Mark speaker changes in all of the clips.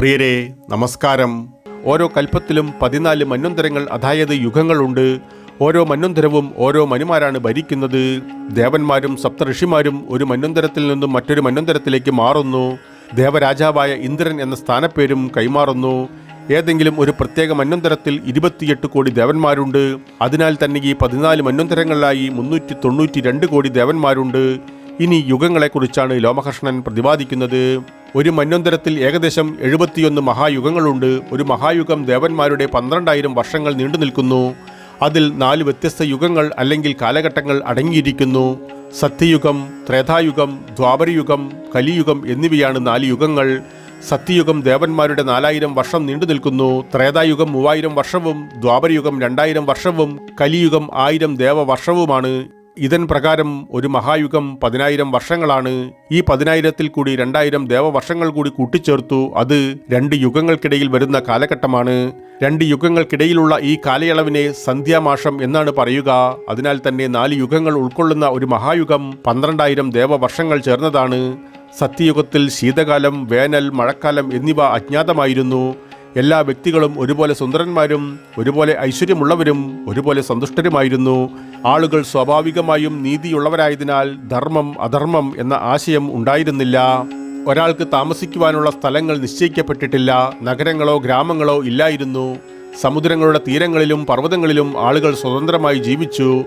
Speaker 1: പ്രിയരെ നമസ്കാരം. ഓരോ കൽപ്പത്തിലും പതിനാല് മന്വന്തരങ്ങൾ അതായത് യുഗങ്ങളുണ്ട്. ഓരോ മന്വന്തരവും ഓരോ മനുമാരാണ് ഭരിക്കുന്നത്. ദേവന്മാരും സപ്തഋഷിമാരും ഒരു മന്വന്തരത്തിൽ നിന്നും മറ്റൊരു മന്വന്തരത്തിലേക്ക് മാറുന്നു. ദേവരാജാവായ ഇന്ദ്രൻ എന്ന സ്ഥാനപ്പേരും കൈമാറുന്നു. ഏതെങ്കിലും ഒരു പ്രത്യേക മന്വന്തരത്തിൽ ഇരുപത്തിയെട്ട് കോടി ദേവന്മാരുണ്ട്. അതിനാൽ തന്നെ ഈ പതിനാല് മന്വന്തരങ്ങളിലായി മുന്നൂറ്റി തൊണ്ണൂറ്റി രണ്ട് കോടി ദേവന്മാരുണ്ട്. ഇനി യുഗങ്ങളെക്കുറിച്ചാണ് ലോമകൃഷ്ണൻ പ്രതിപാദിക്കുന്നത്. ഒരു മന്വന്തരത്തിൽ ഏകദേശം എഴുപത്തിയൊന്ന് മഹായുഗങ്ങളുണ്ട്. ഒരു മഹായുഗം ദേവന്മാരുടെ പന്ത്രണ്ടായിരം വർഷങ്ങൾ നീണ്ടു നിൽക്കുന്നു. അതിൽ നാല് വ്യത്യസ്ത യുഗങ്ങൾ അല്ലെങ്കിൽ കാലഘട്ടങ്ങൾ അടങ്ങിയിരിക്കുന്നു. സത്യയുഗം ത്രേതായുഗം ദ്വാപരയുഗം കലിയുഗം എന്നിവയാണ് നാല് യുഗങ്ങൾ. സത്യയുഗം ദേവന്മാരുടെ നാലായിരം വർഷം നീണ്ടു നിൽക്കുന്നു. ത്രേതായുഗം മൂവായിരം വർഷവും ദ്വാപരയുഗം രണ്ടായിരം വർഷവും കലിയുഗം ആയിരം ദേവവർഷവുമാണ് ഇതൻ പ്രകാരം ഒരു മഹായുഗം പതിനായിരം വർഷങ്ങളാണ്. ഈ പതിനായിരത്തിൽ കൂടി രണ്ടായിരം ദേവവർഷങ്ങൾ കൂടി കൂട്ടിച്ചേർത്തു. അത് രണ്ട് യുഗങ്ങൾക്കിടയിൽ വരുന്ന കാലഘട്ടമാണ്. രണ്ട് യുഗങ്ങൾക്കിടയിലുള്ള ഈ കാലയളവിനെ സന്ധ്യാമാഷം എന്നാണ് പറയുക. അതിനാൽ തന്നെ നാല് യുഗങ്ങൾ ഉൾക്കൊള്ളുന്ന ഒരു മഹായുഗം പന്ത്രണ്ടായിരം ദേവവർഷങ്ങൾ ചേർന്നതാണ്. സത്യയുഗത്തിൽ ശീതകാലം വേനൽ മഴക്കാലം എന്നിവ അജ്ഞാതമായിരുന്നു. എല്ലാ വ്യക്തികളും ഒരുപോലെ സുന്ദരന്മാരും ഒരുപോലെ ഐശ്വര്യമുള്ളവരും ഒരുപോലെ സന്തുഷ്ടരുമായിരുന്നു. ആളുകൾ സ്വാഭാവികമായും നീതിയുള്ളവരായതിനാൽ ധർമ്മം അധർമ്മം എന്ന ആശയം ഉണ്ടായിരുന്നില്ല. ഒരാൾക്ക് താമസിക്കുവാനുള്ള സ്ഥലങ്ങൾ നിശ്ചയിക്കപ്പെട്ടിട്ടില്ല നഗരങ്ങളോ ഗ്രാമങ്ങളോ ഇല്ലായിരുന്നു. സമുദ്രങ്ങളുടെ തീരങ്ങളിലും പർവതങ്ങളിലും ആളുകൾ സ്വതന്ത്രമായി ജീവിച്ചു.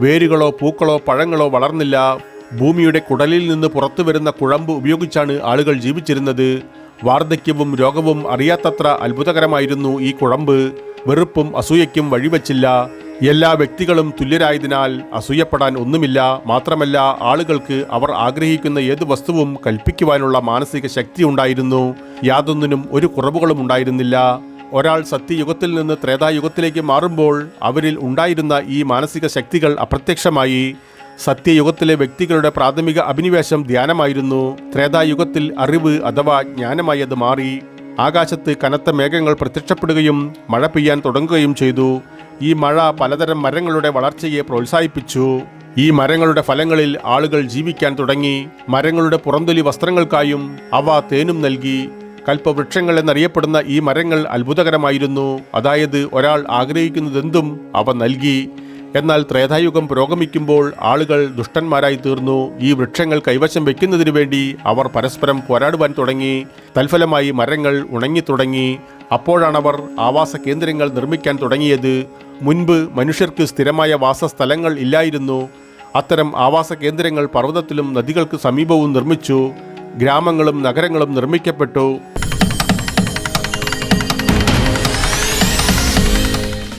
Speaker 1: വേരുകളോ പൂക്കളോ പഴങ്ങളോ വളർന്നില്ല. ഭൂമിയുടെ കുടലിൽ നിന്ന് പുറത്തു വരുന്ന കുഴമ്പ് ഉപയോഗിച്ചാണ് ആളുകൾ ജീവിച്ചിരുന്നത്. വാർദ്ധക്യവും രോഗവും അറിയാത്തത്ര അത്ഭുതകരമായിരുന്നു ഈ കുഴമ്പ്. വെറുപ്പും അസൂയയ്ക്കും വഴിവെച്ചില്ല. എല്ലാ വ്യക്തികളും തുല്യരായതിനാൽ അസൂയപ്പെടാൻ ഒന്നുമില്ല. മാത്രമല്ല ആളുകൾക്ക് അവർ ആഗ്രഹിക്കുന്ന ഏത് വസ്തുവും കൽപ്പിക്കുവാനുള്ള മാനസിക ശക്തി ഉണ്ടായിരുന്നു. യാതൊന്നിനും ഒരു കുറവുകളും ഉണ്ടായിരുന്നില്ല. ഒരാൾ സത്യയുഗത്തിൽ നിന്ന് ത്രേതായുഗത്തിലേക്ക് മാറുമ്പോൾ അവരിൽ ഉണ്ടായിരുന്ന ഈ മാനസിക ശക്തികൾ അപ്രത്യക്ഷമായി. സത്യയുഗത്തിലെ വ്യക്തികളുടെ പ്രാഥമിക അഭിനിവേശം ധ്യാനമായിരുന്നു. ത്രേതായുഗത്തിൽ അറിവ് അഥവാ ജ്ഞാനമായി അത് മാറി. ആകാശത്ത് കനത്ത മേഘങ്ങൾ പ്രത്യക്ഷപ്പെടുകയും മഴ പെയ്യാൻ തുടങ്ങുകയും ചെയ്തു. ഈ മഴ പലതരം മരങ്ങളുടെ വളർച്ചയെ പ്രോത്സാഹിപ്പിച്ചു. ഈ മരങ്ങളുടെ ഫലങ്ങളിൽ ആളുകൾ ജീവിക്കാൻ തുടങ്ങി. മരങ്ങളുടെ പുറന്തൊലി വസ്ത്രങ്ങൾക്കായും അവ തേനും നൽകി. കൽപ്പവൃക്ഷങ്ങൾ എന്നറിയപ്പെടുന്ന ഈ മരങ്ങൾ അത്ഭുതകരമായിരുന്നു. അതായത് ഒരാൾ ആഗ്രഹിക്കുന്നതെന്തും അവ നൽകി. എന്നാൽ ത്രേതായുഗം പുരോഗമിക്കുമ്പോൾ ആളുകൾ ദുഷ്ടന്മാരായി തീർന്നു. ഈ വൃക്ഷങ്ങൾ കൈവശം വെക്കുന്നതിനു വേണ്ടി അവർ പരസ്പരം പോരാടുവാൻ തുടങ്ങി. തൽഫലമായി മരങ്ങൾ ഉണങ്ങിത്തുടങ്ങി അപ്പോഴാണവർ ആവാസ കേന്ദ്രങ്ങൾ നിർമ്മിക്കാൻ തുടങ്ങിയത്. മുൻപ് മനുഷ്യർക്ക് സ്ഥിരമായ വാസസ്ഥലങ്ങൾ ഇല്ലായിരുന്നു. അത്തരം ആവാസ കേന്ദ്രങ്ങൾ പർവതത്തിലും നദികൾക്ക് സമീപവും നിർമ്മിച്ചു. ഗ്രാമങ്ങളും നഗരങ്ങളും നിർമ്മിക്കപ്പെട്ടു.